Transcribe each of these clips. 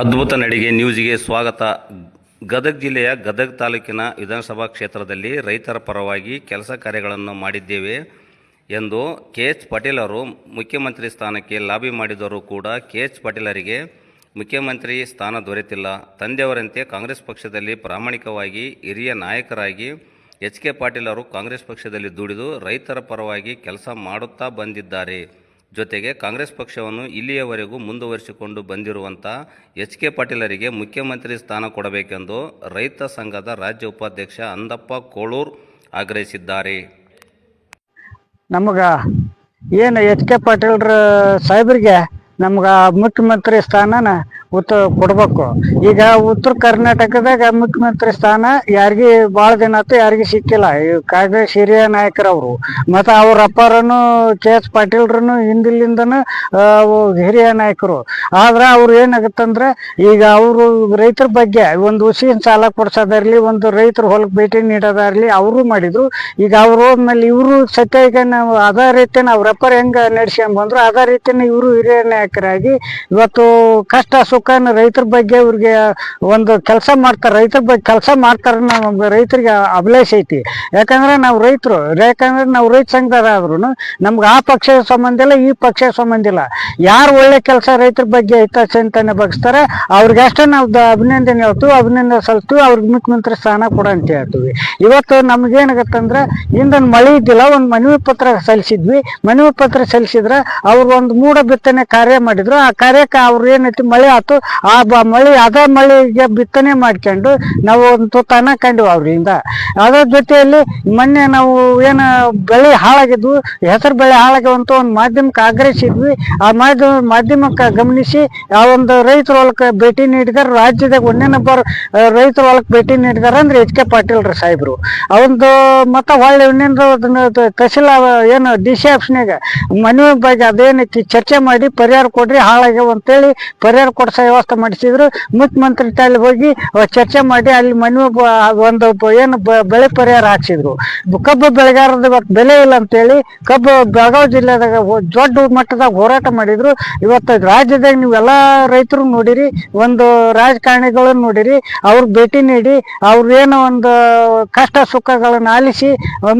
ಅದ್ಭುತ ನಡಿಗೆ ನ್ಯೂಸ್ಗೆ ಸ್ವಾಗತ. ಗದಗ ಜಿಲ್ಲೆಯ ಗದಗ ತಾಲೂಕಿನ ವಿಧಾನಸಭಾ ಕ್ಷೇತ್ರದಲ್ಲಿ ರೈತರ ಪರವಾಗಿ ಕೆಲಸ ಕಾರ್ಯಗಳನ್ನು ಮಾಡಿದ್ದೇವೆ ಎಂದು ಕೆ ಎಚ್ ಪಾಟೀಲ್ ಅವರು ಮುಖ್ಯಮಂತ್ರಿ ಸ್ಥಾನಕ್ಕೆ ಲಾಬಿ ಮಾಡಿದರೂ ಕೂಡ ಕೆ ಎಚ್ ಪಾಟೀಲರಿಗೆ ಮುಖ್ಯಮಂತ್ರಿ ಸ್ಥಾನ ದೊರೆತಿಲ್ಲ. ತಂದೆಯವರಂತೆ ಕಾಂಗ್ರೆಸ್ ಪಕ್ಷದಲ್ಲಿ ಪ್ರಾಮಾಣಿಕವಾಗಿ ಹಿರಿಯ ನಾಯಕರಾಗಿ ಎಚ್ ಕೆ ಪಾಟೀಲ್ ಕಾಂಗ್ರೆಸ್ ಪಕ್ಷದಲ್ಲಿ ದುಡಿದು ರೈತರ ಪರವಾಗಿ ಕೆಲಸ ಮಾಡುತ್ತಾ ಬಂದಿದ್ದಾರೆ. ಜೊತೆಗೆ ಕಾಂಗ್ರೆಸ್ ಪಕ್ಷವನ್ನು ಇಲ್ಲಿಯವರೆಗೂ ಮುಂದುವರಿಸಿಕೊಂಡು ಬಂದಿರುವಂಥ ಎಚ್ ಕೆ ಪಾಟೀಲರಿಗೆ ಮುಖ್ಯಮಂತ್ರಿ ಸ್ಥಾನ ಕೊಡಬೇಕೆಂದು ರೈತ ಸಂಘದ ರಾಜ್ಯ ಉಪಾಧ್ಯಕ್ಷ ಅಂದಪ್ಪ ಕೋಳೂರ್ ಆಗ್ರಹಿಸಿದ್ದಾರೆ. ನಮಗ ಏನು ಎಚ್ ಕೆ ಪಾಟೀಲ್ರ ಸಾಹೇಬ್ರಿಗೆ ನಮ್ಗ ಮುಖ್ಯಮಂತ್ರಿ ಸ್ಥಾನನ ಉತ್ತ ಕೊಡ್ಬೇಕು. ಈಗ ಉತ್ತರ ಕರ್ನಾಟಕದಾಗ ಮುಖ್ಯಮಂತ್ರಿ ಸ್ಥಾನ ಯಾರಿಗೆ ಭಾಳ ದಿನ ಆತು ಯಾರಿಗೆ ಸಿಕ್ಕಿಲ್ಲ. ಈ ಕಾಂಗ್ರೆಸ್ ಹಿರಿಯ ನಾಯಕರವರು. ಮತ್ತು ಅವ್ರ ಅಪ್ಪಾರನು ಕೆ ಎಸ್ ಪಾಟೀಲ್ರನು ಹಿಂದಿಲಿಂದನು ಹಿರಿಯ ನಾಯಕರು. ಆದ್ರೆ ಅವ್ರು ಏನಾಗುತ್ತಂದ್ರೆ ಈಗ ಅವರು ರೈತರ ಬಗ್ಗೆ ಒಂದು ಹುಸಿನ ಸಾಲ ಕೊಡ್ಸೋದಾಗ್ಲಿ ಒಂದು ರೈತರ ಹೊಲಕ್ಕೆ ಭೇಟಿ ನೀಡೋದಾಗ್ಲಿ ಅವರು ಮಾಡಿದ್ರು. ಈಗ ಅವ್ರು ಹೋದ್ಮೇಲೆ ಇವರು ಸತ್ಯ ಈಗ ನಾವು ಅದೇ ರೀತಿನ ಅವ್ರ ಅಪ್ಪರ್ ಹೆಂಗ ನಡ್ಸ್ಕೊಂಡ್ ಬಂದ್ರು ಅದೇ ರೀತಿನ ಇವರು ಹಿರಿಯ ನಾಯಕರಾಗಿ ಇವತ್ತು ಕಷ್ಟ ಸುಖನ ರೈತರ ಬಗ್ಗೆ ಇವ್ರಿಗೆ ಒಂದು ಕೆಲಸ ಮಾಡ್ತಾರೆ, ರೈತರ ಬಗ್ಗೆ ಕೆಲಸ ಮಾಡ್ತಾರೆ ನಮ್ಗೆ ರೈತರಿಗೆ ಅಭಿಲಾಷೆ ಐತಿ. ಯಾಕಂದ್ರೆ ನಾವು ರೈತರು, ಯಾಕಂದ್ರೆ ನಾವು ರೈತ ಸಂಘದಾದ್ರು ನಮ್ಗೆ ಆ ಪಕ್ಷ ಸಂಬಂಧ ಇಲ್ಲ, ಈ ಪಕ್ಷ ಸಂಬಂಧ ಇಲ್ಲ. ಯಾರು ಒಳ್ಳೆ ಕೆಲಸ ರೈತರ ಹಿತಚಿಂತನೆ ಬಗ್ಸ್ತಾರೆ. ಅವ್ರಿಗೆ ಅಷ್ಟೇ ನಾವು ಅಭಿನಂದನೆ ಹೇಳ್ತೀವಿ, ಅಭಿನಂದನೆ ಸಲ್ತೀವಿ ಅವ್ರಿಗೆ ಮುಖ್ಯಮಂತ್ರಿ ಸ್ಥಾನ ಕೊಡ ಅಂತ ಹೇಳ್ತೀವಿ. ಇವತ್ತು ನಮ್ಗೇನಾಗತ್ತಂದ್ರೆ ಇಂದನ್ ಮಳೆ ಇದ್ದಿಲ್ಲ, ಒಂದು ಮನವಿ ಪತ್ರ ಸಲ್ಲಿಸಿದ್ವಿ. ಮನವಿ ಪತ್ರ ಸಲ್ಲಿಸಿದ್ರೆ ಅವ್ರು ಒಂದು ಮೂಡ ಬಿತ್ತನೆ ಕಾರ್ಯ ಮಾಡಿದ್ರು. ಆ ಕಾರ್ಯಕ್ಕೆ ಅವ್ರು ಏನೈತಿ, ಮಳೆ ಆಯ್ತು ಆ ಮಳೆ ಅದ ಮಳೆಗೆ ಬಿತ್ತನೆ ಮಾಡ್ಕೊಂಡು ನಾವು ಒಂದು ತುತ್ತಾನ ಕಂಡಿವಿ ಅವ್ರಿಂದ. ಅದರ ಜೊತೆಯಲ್ಲಿ ಮೊನ್ನೆ ನಾವು ಏನು ಬೆಳೆ ಹಾಳಾಗಿದ್ವು, ಹೆಸರು ಬೆಳೆ ಹಾಳಾಗ್ಯವಂತ ಒಂದು ಮಾಧ್ಯಮಕ್ಕೆ ಆಗ್ರಹಿಸಿದ್ವಿ. ಆ ಮಾಧ್ಯಮ ಮಾಧ್ಯಮಕ್ಕೆ ಗಮನಿಸಿ ಆ ಒಂದು ರೈತರ ಹೊಲಕ್ಕೆ ಭೇಟಿ ನೀಡಿದಾರ ರಾಜ್ಯದಾಗ ಒಂದೇ ನಂಬರ್ ರೈತರ ಹೊಲಕ್ಕೆ ಭೇಟಿ ನೀಡಿದಾರ ಅಂದ್ರೆ ಎಚ್ ಕೆ ಪಾಟೀಲ್ ರೀ ಸಾಹೇಬ್ರು. ಅವಂದು ಮತ್ತ ಹೊಳ್ಳಿ ಇನ್ನೇನು ತಹಸೀಲ್ ಏನು ಡಿ ಸಿ ಆಫೀಸ್ನಾಗ ಮನವಿ ಬಗ್ಗೆ ಅದೇನೈತಿ ಚರ್ಚೆ ಮಾಡಿ ಪರಿಹಾರ ಕೊಡ್ರಿ, ಹಾಳಾಗ್ಯಾವ ಅಂತೇಳಿ ಪರಿಹಾರ ಕೊಡ್ಸ ವ್ಯವಸ್ಥೆ ಮಾಡಿಸಿದ್ರು. ಮುಖ್ಯಮಂತ್ರಿ ತಾಲಿ ಹೋಗಿ ಚರ್ಚೆ ಮಾಡಿ ಅಲ್ಲಿ ಮನವಿ ಒಂದು ಏನು ಬೆಳೆ ಪರಿಹಾರ ಹಾಕ್ಸಿದ್ರು. ಕಬ್ಬು ಬೆಳೆಗಾರದ ಬೆಲೆ ಇಲ್ಲ ಅಂತೇಳಿ ಕಬ್ಬು ಬೆಳಗಾವಿ ಜಿಲ್ಲೆದಾಗ ದೊಡ್ಡ ಮಟ್ಟದಾಗ ಹೋರಾಟ ಮಾಡಿದ್ರು. ಇವತ್ತು ರಾಜ್ಯದಾಗ ನೀವೆಲ್ಲ ರೈತರು ನೋಡಿರಿ, ಒಂದು ರಾಜಕಾರಣಿಗಳನ್ನ ನೋಡಿರಿ ಅವ್ರ ಭೇಟಿ ನೀಡಿ, ಅವ್ರ ಏನೋ ಒಂದು ಕಷ್ಟ ಸುಖಗಳನ್ನ ಆಲಿಸಿ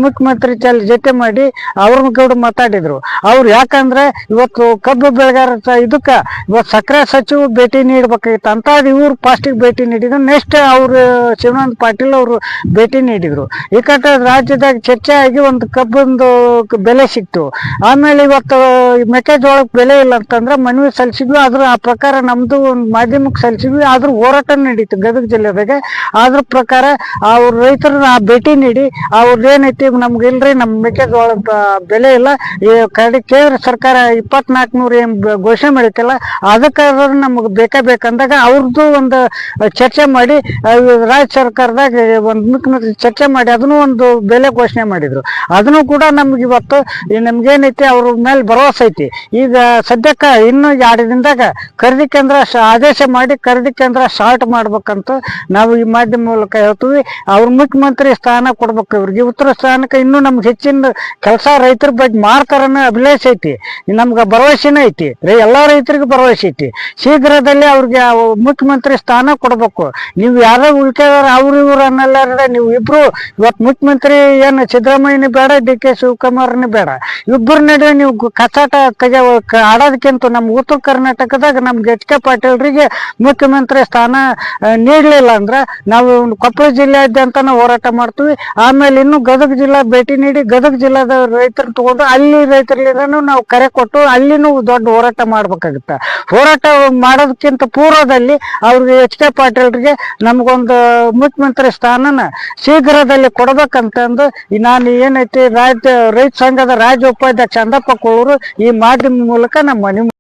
ಮುಖ್ಯಮಂತ್ರಿ ಚಲ್ ಜೊತೆ ಮಾಡಿ ಅವ್ರ ಕೂಡ ಮಾತಾಡಿದ್ರು. ಅವ್ರು ಯಾಕಂದ್ರೆ ಇವತ್ತು ಕಬ್ಬು ಬೆಳೆಗಾರ ಇದಕ್ಕ ಇವತ್ತು ಸಕ್ಕರೆ ಸಚಿವ ಭೇಟಿ ನೀಡ್ಬೇಕಾಗಿತ್ತು ಅಂತ ಇವ್ರು ಫಸ್ಟಿಗೆ ಭೇಟಿ ನೀಡಿದ್ರು ನೆಕ್ಸ್ಟ್ ಅವರು ಶಿವಾನಂದ ಪಾಟೀಲ್ ಅವರು ಭೇಟಿ ನೀಡಿದ್ರು. ಈ ರಾಜ್ಯದಾಗ ಚರ್ಚೆ ಆಗಿ ಒಂದು ಕಬ್ಬೊಂದು ಬೆಲೆ ಸಿಕ್ತು. ಆಮೇಲೆ ಇವತ್ತು ಮೆಕ್ಕೆಜೋಳಕ್ಕೆ ಬೆಲೆ ಇಲ್ಲ ಅಂತಂದ್ರೆ ಮನವಿ ಸಲ್ಲಿಸಿದ್ವಿ ಅದ್ರ ಆ ಪ್ರಕಾರ ನಮ್ದು ಒಂದು ಮಾಧ್ಯಮಕ್ಕೆ ಸಲ್ಲಿಸಿದ್ವಿ. ಆದ್ರೂ ಹೋರಾಟ ನಡೀತು ಗದಗ ಜಿಲ್ಲೆದಾಗ. ಅದ್ರ ಪ್ರಕಾರ ಅವ್ರ ರೈತರನ್ನ ಆ ಭೇಟಿ ನೀಡಿ ಅವ್ರದ್ದು ಏನೈತಿ ನಮ್ಗೆ ಇಲ್ರಿ ನಮ್ಮ ಮೆಕ್ಕೆಜೋಳ ಬೆಲೆ ಇಲ್ಲ. ಕಡೆ ಕೇಂದ್ರ ಸರ್ಕಾರ ಇಪ್ಪತ್ನಾಲ್ಕು ನೂರ ಏನ್ ಘೋಷಣೆ ಮಾಡೈತಲ್ಲ ಅದಕ್ಕಾದ್ರೂ ನಮ್ಗೆ ಬೇಕಾ ಬೇಕಂದಾಗ ಅವ್ರದ್ದು ಒಂದು ಚರ್ಚೆ ಮಾಡಿ ರಾಜ್ಯ ಸರ್ಕಾರದಾಗ ಒಂದು ಚರ್ಚೆ ಮಾಡಿ, ಅದನ್ನು ಒಂದು ಬೆಲೆ ಘೋಷಣೆ ಮಾಡಿದ್ರು. ಅದನ್ನು ಕೂಡ ನಮ್ಗೆ ಇವತ್ತು ನಮ್ಗೆ ಏನೈತಿ ಅವ್ರ ಮೇಲೆ ಭರವಸೆ ಐತಿ. ಈಗ ಸದ್ಯಕ್ಕೆ ಇನ್ನು ಎರಡು ದಿನದಾಗ ಖರೀದಿ ಕೇಂದ್ರ ಆದೇಶ ಮಾಡಿ ಖರೀದಿ ಕೇಂದ್ರ ಶಾರ್ಟ್ ಮಾಡ್ಬೇಕಂತ ನಾವು ಈ ಮಾಧ್ಯಮ ಮೂಲಕ ಹೇಳ್ತೀವಿ. ಅವ್ರ ಮುಖ್ಯಮಂತ್ರಿ ಸ್ಥಾನ ಕೊಡ್ಬೇಕು ಇವ್ರಿಗೆ. ಉತ್ತರ ಸ್ಥಾನಕ್ಕೆ ಇನ್ನೂ ನಮ್ಗೆ ಹೆಚ್ಚಿನ ಕೆಲಸ ರೈತರ ಬಗ್ಗೆ ಮಾಡ್ತಾರನ್ನೋ ಅಭಿಲಾಷ ಐತಿ. ನಮ್ಗೆ ಭರವಸೆನೇ ಐತಿ. ಎಲ್ಲ ರೈತರಿಗೂ ಭರವಸೆ ಐತಿ. ಶೀಘ್ರದಲ್ಲಿ ಅವ್ರಿಗೆ ಮುಖ್ಯಮಂತ್ರಿ ಸ್ಥಾನ ಕೊಡ್ಬೇಕು. ನೀವು ಯಾರೋ ಉಳ್ಕೆದಾರ ಅವ್ರು ಇವ್ರು ಅನ್ನಲ್ಲಾರ ನೀವು ಇಬ್ರು ಇವತ್ತು ಮುಖ್ಯಮಂತ್ರಿ ಏನು ಸಿದ್ದರಾಮಯ್ಯನ ಬೇಡ ಡಿ ಕೆ ಶಿವಕುಮಾರ್ನೇ ಬೇಡ. ಇಬ್ಬರ ನಡುವೆ ನೀವು ಕಚಾಟ ತೆಗೆ ಆಡೋದಕ್ಕಿಂತ ನಮ್ಮ ಉತ್ತರ ಕರ್ನಾಟಕದಾಗ ನಮ್ಗೆ ಎಚ್ ಕೆ ಪಾಟೀಲ್ರಿಗೆ ಮುಖ್ಯಮಂತ್ರಿ ಸ್ಥಾನ ನೀಡಲಿಲ್ಲ ಅಂದ್ರೆ ನಾವು ಕೊಪ್ಪಳ ಜಿಲ್ಲೆಯಾದ್ಯಂತನ ಹೋರಾಟ ಮಾಡ್ತೀವಿ. ಆಮೇಲೆ ಇನ್ನು ಗದಗ ಜಿಲ್ಲಾ ಭೇಟಿ ನೀಡಿ ಗದಗ ಜಿಲ್ಲಾದ ರೈತರು ತಗೊಂಡು ಅಲ್ಲಿ ರೈತರಿಂದನೂ ನಾವು ಕರೆ ಕೊಟ್ಟು ಅಲ್ಲಿನೂ ದೊಡ್ಡ ಹೋರಾಟ ಮಾಡ್ಬೇಕಾಗುತ್ತೆ. ಹೋರಾಟ ಮಾಡೋದಕ್ಕಿಂತ ಪೂರ್ವದಲ್ಲಿ ಅವ್ರಿಗೆ ಎಚ್ ಕೆ ಪಾಟೀಲ್ರಿಗೆ ನಮಗೊಂದು ಮುಖ್ಯಮಂತ್ರಿ ಸ್ಥಾನನ ಶೀಘ್ರದಲ್ಲಿ ಕೊಡ್ಬೇಕಂತಂದು ನಾನು ಏನೈತಿ ರಾಜ್ಯ, ರೈತ ಸಂಘದ ರಾಜ್ಯ ಉಪಾಧ್ಯಕ್ಷ ಚಂದಪ್ಪ ಕೋಳೂರು ಈ ಮಾಧ್ಯಮ ಮೂಲಕ ನಮ್ಮ ಮನವಿ